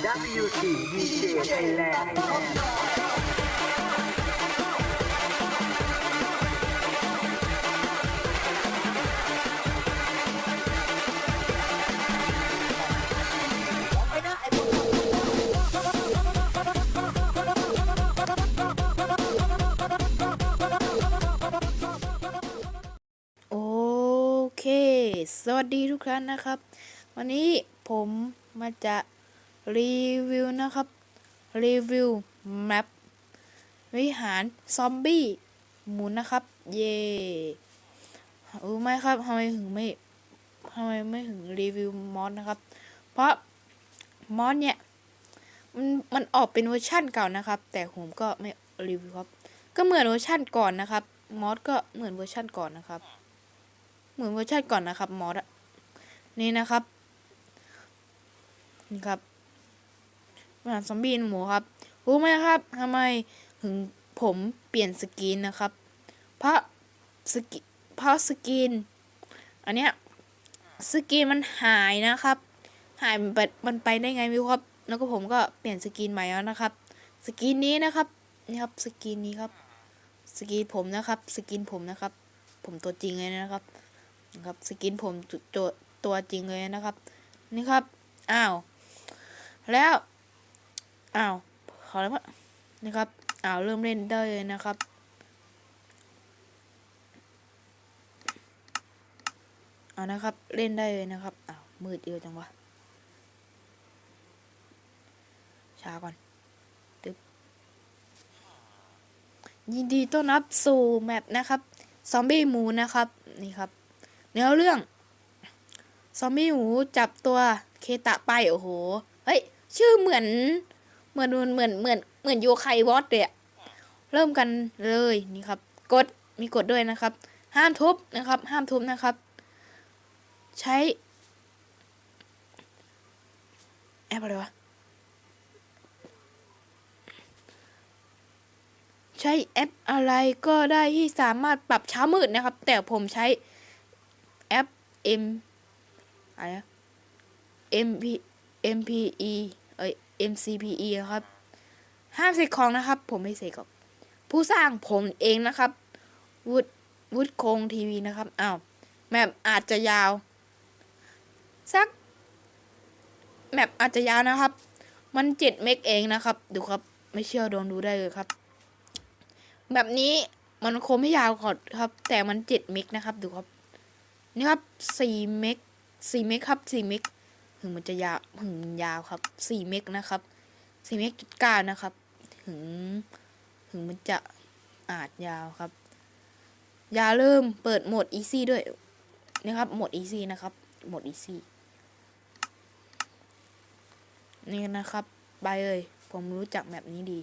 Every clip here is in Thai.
WC DJ สวัสดีทุกท่านนะครับ วันนี้ผมมาจะรีวิวนะครับ รีวิวแมปวิหารซอมบี้หมุนนะครับ เย่รู้ไหมครับทำไมถึงไม่ทำไมไม่ถึงรีวิวมอสนะครับ เพราะมอสเนี่ยมันมันออกเป็นเวอร์ชั่นเก่านะครับ แต่ผมก็ไม่รีวิวครับ ก็เหมือนเวอร์ชั่นก่อนนะครับมอสก็เหมือนเวอร์ชั่นก่อนนะครับ มือนเวอร์ชันก่อนนะครับมอสนี่นะครับนี่ครับอาหาซอมบี้หมูครับ รู้ไหมครับทำไมถึงผมเปลี่ยนสกินนะครับเพราะสกิเพราะสกินอันเนี้ยสกินมันหายนะครับ หายมันไปมันไปได้ไงไม่รู้ครับ แล้วก็ผมก็เปลี่ยนสกินใหม่แล้วนะครับ สกินนี้นะครับนี่ครับสกินนี้ครับ สกินผมนะครับ สกินผมนะครับ ผมตัวจริงเลยนะครับ นะครับสกินผมตัวตัวจริงเลยนะครับ นี่ครับ อ้าว แล้ว อ้าวขอแล้วะนี่ครับ อ้าว เริ่มเล่นได้เลยนะครับเอานะครับ เล่นได้เลยนะครับ อ้าว มืดเดียอะจังวะช้าก่อนตึ๊บยินดีต้อนรับสู่แมปนะครับ ซอมบี้หมูนะครับ นี่ครับ เนื้อเรื่อง ซอมบี้หมูจับตัวเคตะไปโอ้โห เฮ้ย ชื่อเหมือน เหมือนเหมือนเหมือนเหมือนโยไควอตเลยเริ่มกันเลยนี่ครับ กดมีกดด้วยนะครับ ห้ามทุบนะครับ ห้ามทุบนะครับ ใช้ แอปอะไรวะใช้แอปอะไรก็ได้ที่สามารถปรับเช้ามืดนะครับ แต่ผมใช้ M อะไรนะ MP MPE เอ้ย MCPE นะครับ ห้ามเสกของนะครับ ผมไม่เสกหรอกผู้สร้างผมเองนะครับวุฒวุฒคงทีวีนะครับ อ้าว แมปอาจจะยาว สัก แมปอาจจะยาวนะครับ มันเจ็ดเมกเองนะครับ ดูครับ ไม่เชื่อลองดูได้เลยครับ แบบนี้มันคงไม่ยาวกว่าครับ แต่มันเจ็ดเมกนะครับ ดูครับ นี่ครับสี่เมกสี่เมกครับสี่เมกถึงมันจะยาวถึงมันยาวครับสี่เมกนะครับสี่เมกจุดเก้านะครับ ถึง ถึงมันจะอาจยาวครับ อย่าเริ่มเปิดโหมด easy ด้วยนะครับโหมด easy นะครับโหมด easy นี่นะครับ ไปเลย ผมรู้จักแบบนี้ดี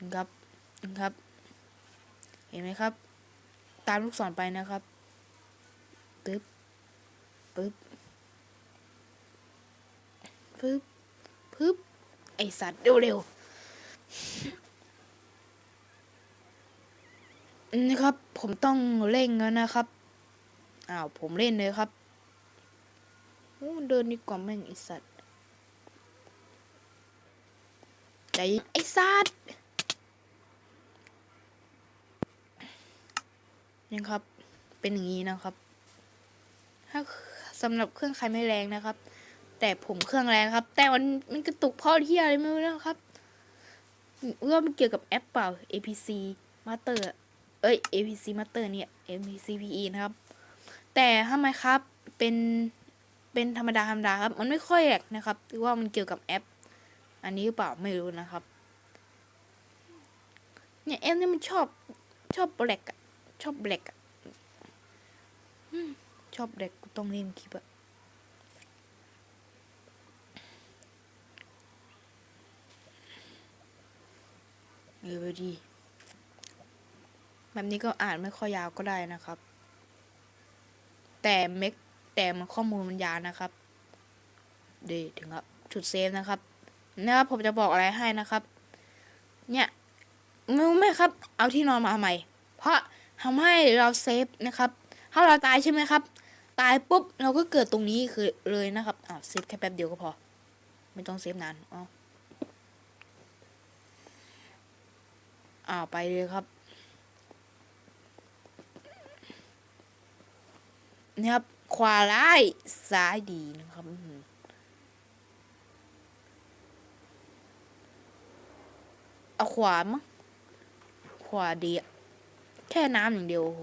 นะครับนะครับ เห็นไหมครับ ตามลูกศรไปนะครับ ปึ๊บปึ๊บปึ๊บปึ๊บไอสัตว์เร็วๆนี่ครับ ผมต้องเร่งแล้วนะครับอ้าวผมเล่นเลยครับโอ้เดินดีกว่าแม่งไอสัตว์ใจไอสัตว์นี่ครับ เป็นอย่างนี้นะครับ ถ้าสำหรับเครื่องใครไม่แรงนะครับ แต่ผมเครื่องแรงครับ แต่มันมันกระตุกพราะที่อะไรไม่รู้นะครับว่ามันเกี่ยวกับแอปเปล่า APC Master เอ้ย APC Master เนี่ย APC PE นะครับ แต่ทำไมครับเป็นเป็นธรรมดาธรรมดาครับ มันไม่ค่อยแหลกนะครับหรือว่ามันเกี่ยวกับแอป อันนี้หรือเปล่าไม่รู้นะครับ เนี่ยแอปนี่มันชอบชอบแบล็กอะชอบแบล็กอะ ชอบแบล็กกูต้องเล่นคลิปอะเออดี แบบนี้ก็อ่านไม่ค่อยยาวก็ได้นะครับ แต่เมกแต่มันข้อมูลมันยาวนะครับ เดี๋ยวถึงครับ จุดเซฟนะครับนะครับผมจะบอกอะไรให้นะครับ เนี่ยไม่ไม่ครับ เอาที่นอนมาใหม่ เพราะทำให้เราเซฟนะครับถ้าเราตายใช่ไหมครับ ตายปุ๊บเราก็เกิดตรงนี้คือเลยนะครับอ้าวเซฟแค่แป๊บเดียวก็พอ ไม่ต้องเซฟนานอ๋ออ้าวไปเลยครับนี่ครับขวาร้ายซ้ายดีนะครับเอาขวามั้งขวาดี แค่น้ำอย่างเดียวโอ้โห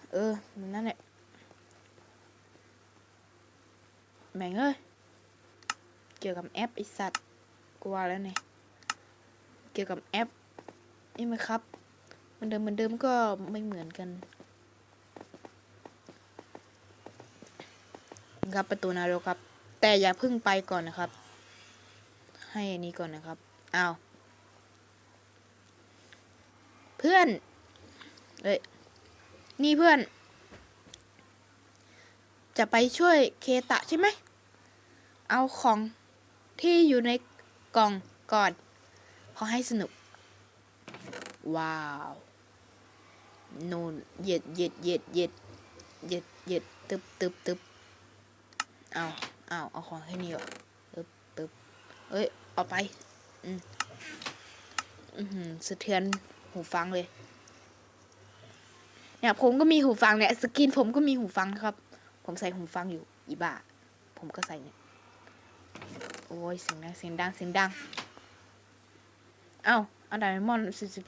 เออมันนั่นแหละแม่งเอ้ยเกี่ยวกับแอปไอสัตว์กลัวแล้วเนี่ยเกี่ยวกับแอปนี่ไหมครับ มันเดิมเหมันเดิมก็ไม่เหมือนกันครับประตูนรกครับ แต่อย่าพึ่งไปก่อนนะครับ ให้อันนี้ก่อนนะครับอ้าวเพื่อนเอ้ย นี่เพื่อน จะไปช่วยเคตะใช่ไหม เอาของที่อยู่ในกล่องก่อน ขอให้สนุก ว้าวนูนเหย็ดเหย็ดเหย็ดเหย็ดเหย็ดเหย็ดตึบตึบตึบเอาเอาเอาของแค่นี้ก่อนตึบตึบเอ้ย เอาไป อืมอือหือสะเทือนหูฟังเลย เนี่ยผมก็มีหูฟังเนี่ยสกินผมก็มีหูฟังนะครับ ผมใส่หูฟังอยู่อีบ้า ผมก็ใส่เนี่ยโอ้ยเสียงดังเสียงดังเสียงดังเอ้าเอาไดมอนด์สิสิ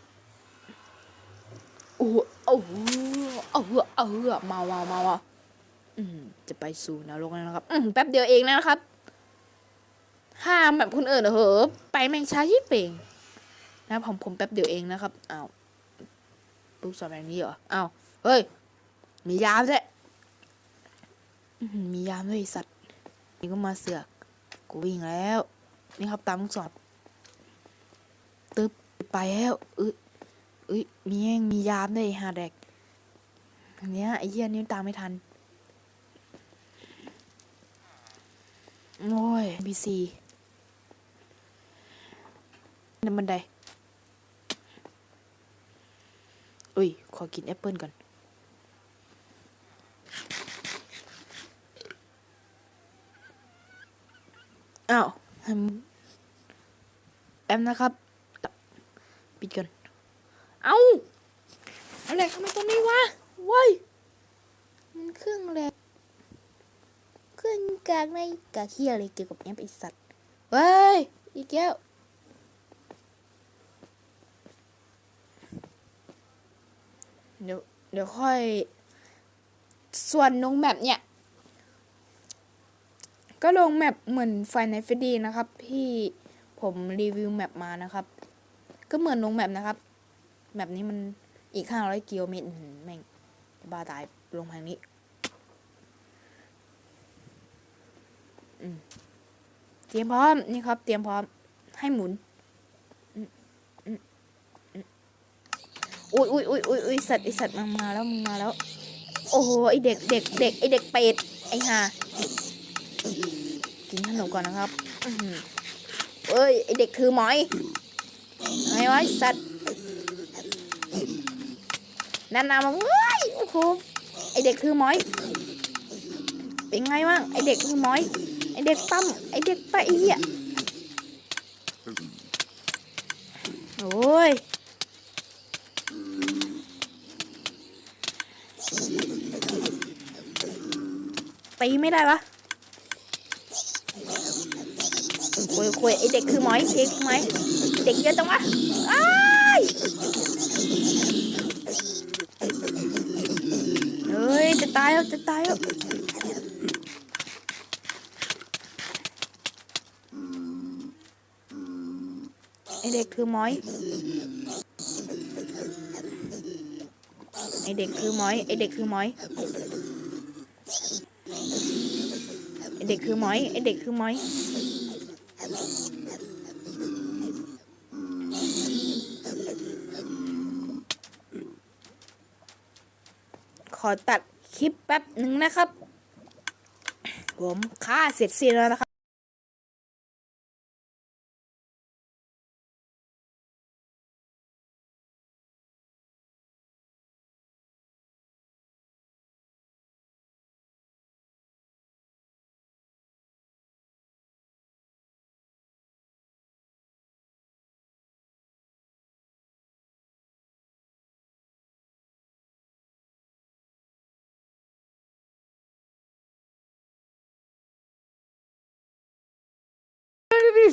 โอ้โหโอ้โหเอาเหอเอาเหอะมาเมามามาอืมจะไปสู่นรกแล้วนะครับ อืมแป๊บเดียวเองนะครับห้ามแบบคนอื่นเหรอเหอะไปแมงช้ายี่เป่งนะผมผมแป๊บเดียวเองนะครับอ้าวปุ๊บสอบแบบนี้เหรออ้าว เฮ้ย มียามด้วยมียามด้วยสัตว์นี่ก็มาเสือก กูวิ่งแล้ว นี่ครับตามลูกศรตึ๊บไปแล้วเอ้ยเอ้ยมีแย่งมียามด้วยฮาแดกอันเนี้ยไอ้เหี้ยนี่ตามไม่ทัน โอ้ยบีซีนั่นบันไดอุ้ย ขอกินแอปเปิลก่อน อ้าวแอมนะครับปิดก่อนเอาอะไรเข้ามตรงนี้วะว้ยมันเครื่องอะไรเครื่องกลางในกาเคียอะไรเกี่ยวกับแอปไอสัตว์เว้ยอีกแก้วเดี๋ยวเดี๋ยวค่อย ส่วนลงแมปเนี่ย ก็ลงแมปเหมือนไฟในฟดีนะครับ ที่ผมรีวิวแมปมานะครับ ก็เหมือนลงแมปนะครับ แมปนี้มันอีก500กิโลเมตรแม่งจะบ้าตายลงทางนี้เตรียมพร้อมนี่ครับ เตรียมพร้อมให้หมุนอุ้ยอุ้ยอุ้ยอุ้ยอุ้ยสัตว์ไอสัตว์มันมาแล้วมึงมาแล้ว โอ้โหไอเด็กเด็กเด็กไอเด็กเป็ดไอห่า กินขนมก่อนนะครับเอ้ยไอเด็กถือหมอยไงวะไอ้สัตว์นานามาเว้ยโอ้โหไอเด็กถือหมอย เป็นไงบ้างไอเด็กถือหมอย ไอเด็กปั๊มไอเด็กไปะไอ้เหี้ยโอ้ยตีไม่ได้ปะ คุยคุยไอเด็กคือหมอยเด็กไหมเด็กเยอะจังวะอ้ายเฮ้ยจะตายแล้วจะตายแล้วไอเด็กคือหมอยไอเด็กคือหมอยไอเด็กคือหมอยไอเด็กคือหมอยไอเด็กคือหมอย ขอตัดคลิปแป๊บหนึ่งนะครับ ผมฆ่าเสร็จสิ้นแล้วนะครับ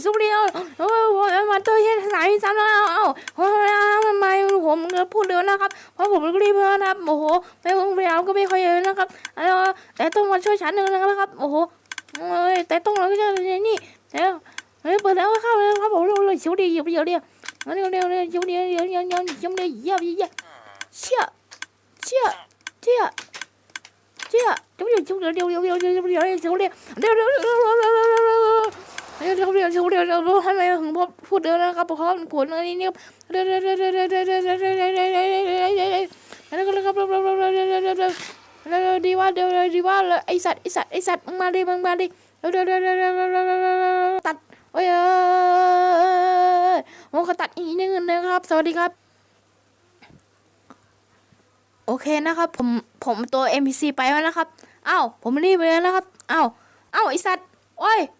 สุเรียวโอ้โหมาเฮ็ดสายซ้ำแล้วเอ้าโอ้ยทำไมผมพูดเร็วนะครับ เพราะผมรีบนะครับ โอ้โห ไม่คงพยายามก็ไม่ค่อยเยอะนะครับแล้วแต่ต้องมาช่วยฉันหนึ่งนะครับ โอ้โหเอ้ยแต่ต้องเราก็จะนี่แล้วเฮ้ยเปิดแล้วเข้าเลยครับผมเร็วเลยชิวดีเดี๋ยวเดี๋ยวเดี๋ยวเร็วเร็วเร็วชิวดีเดี๋ยวเดี๋ยวเดี๋ยวชิวดีเยี่ยมเยี่ยมเชี่ยเชี่ยเชี่ยเชี่ยเดี๋ยวเดี๋ยวเดี๋ยวเดี๋ยวเดี๋ยวเดี๋ยวเดี๋ยวเดี๋ยวเดี๋ยวเดี๋ยวเดี๋ยวเดี๋ยว เดี๋ยวเดี๋ยวเดี๋ยวเดี๋ยวเดี๋ยวเดี๋ยวเดี๋ยวเดี๋ยวเดี๋ยวทำไมถึงพูดเดินนะครับเพราะมันขนอะไรนี่ครับเดี๋ยวเดี๋ยวเดี๋ยวเดี๋ยวเดี๋ยวเดี๋ยวเดี๋ยวเดี๋ยวเดี๋ยวเดี๋ยวเดี๋ยวเดี๋ยวเดี๋ยวเดี๋ยวเดี๋ยวแล้วก็เลยครับเดี๋ยวเดี๋ยวเดี๋ยวเดี๋ยวเดี๋ยวเดี๋ยวเดี๋ยวเดี๋ยวดีว่าเดี๋ยวดีว่าไอสัตว์ไอสัตว์ไอสัตว์มึงมาดิมึงมาดิเดี๋ยวเดี๋ยวเดี๋ยวเดี๋ยวเดี๋ยวเดี๋ยวเดี๋ยวเดี๋ยวตัดโอ้ยผมขอตัดอีกนิดนึงนะครับสวัสดีครับโอเคนะครับผมผมตัว NPC ไปแล้วนะครับอ้าวผมรีบไปแล้วนะครับอ้าวอ้าวไอสัตว์โอ้ยเลิกด้วยไอ้เหี้ยโอ้โหอันนี้กองนี้โอ้โหสวัสดีสวัสดีสวัสดีสวัสดีสวัสดี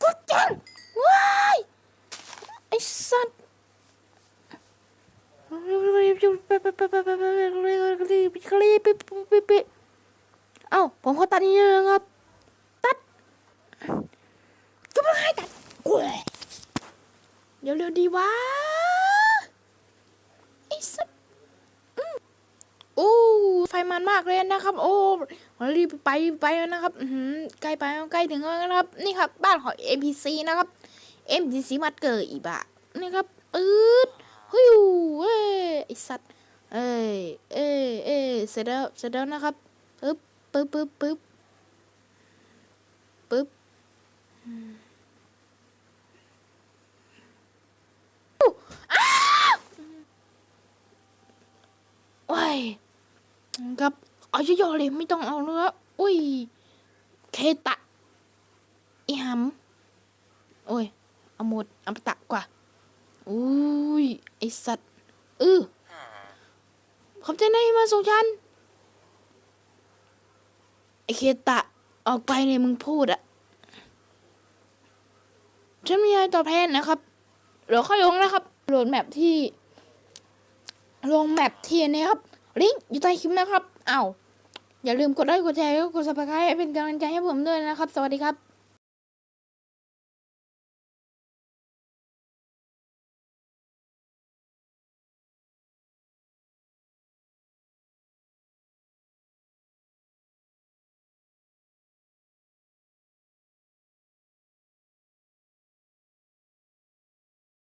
กูจังว้ายไอ้สัตว์เอ้าผมขอตัดนี่นะครับ ตัดก็ไม่ให้ตัดกูเดี๋ยวเร็วดีวะไอ้สัตว์อืมโอ้ไฟมันมากเลยนะครับ โอ้รีบไปไปนะครับใกล้ไปใกล้ถึงแล้วนะครับ นี่ครับ บ้านของ NPC นะครับ NPC มัดเกิดอีบะนี่ครับปื๊ดฮิวเอ้ยไอสัตว์เอ้ยเอ้ยเอ้ยเสร็จแล้วเสร็จแล้วนะครับปึ๊บปึ๊บปึ๊บปึ๊บปึ๊บว้ายครับ เอาย่อๆเลยไม่ต้องเอาเนื้ออุ้ย เคตะ อีหำโอ้ย เอาหมดเอาไปตะกว่า อุ้ย ไอสัตว์ อือขอบใจนะที่มาส่งฉัน ไอเคตะ ออกไปเนี่ยมึงพูดอะฉันมีอะไรตอบแทนนะครับเดี๋ยวค่อยลงนะครับ โหลดแมปที่ ลงแมปที่นี้ครับ ลิงก์อยู่ใต้คลิปนะครับ เอ้า อย่าลืมกดไลค์กดแชร์กด subscribe ให้เป็นกำลังใจให้ผมด้วยนะครับ สวัสดีครับ